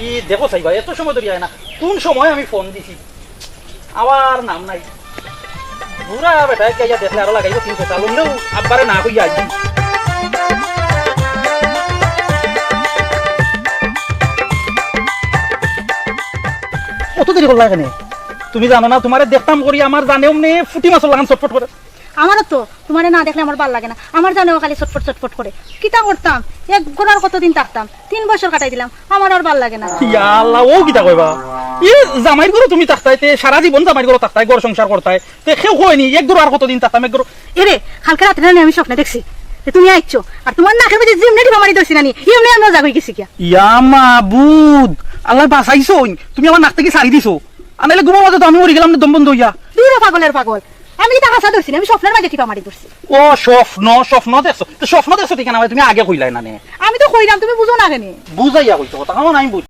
কি দেখো ভাই এত সময় ধরে না। কোন সময় আমি ফোন দিছি? আবার নাম নাই। বুড়া বেটা কে ইয়া দেখলে আরও লাগাইব তিনশো চাল আব্বারে না কইয়া আইছি। কত দেরি করলা এখানে? তুমি জানো না, তোমারে দেখতাম করি আমার জানে অমনি ফুটি মাছর লাগান চটফট করে। আমারও তো, তোমার না দেখলে আমার ভালো লাগে না। আমার জানেও খালি ছটফট ছটফট করে। কিতা করতাম? এক গোড়ার কতদিন থাকতাম? তিন বছর কাটাই দিলাম। আমার আর ভালো লাগে না। ইয়া আল্লাহ ও কিতা কইবা? ই জামাইর ঘরে তুমি সারা জীবন জামাইর থাকতাই ঘর সংসার করতাই। তে কেউ হয়নি এক আর কতদিন থাকতাম এক এরে কালকে রাত্রে না আমি স্বপ্নে দেখছি। তুমি আইছো আর তোমার নাকের মধ্যে জিমনে টিপা মারি নানি। আমরা জাগ গেছি কিয়া ইয়া মাবুদ আল্লাহ বাঁচাইছো তুমি আমার নাক থেকে সারি দিছো। আনাইলে মাঝে তো আমি মরে গেলাম না দম বন্ধ হইয়া। দূরে পাগলের পাগল। আমি এটা হাসা ধরছি না, আমি স্বপ্নের মাঝে টিপা মারি ধরছি ও স্বপ্ন স্বপ্ন দেখছ? তো স্বপ্ন দেখছ ঠিকানা? তুমি আগে কইলাই না নে। আমি তো কইলাম তুমি বুঝো না কেন। বুঝাইয়া কইছো কথা। আমি বুঝ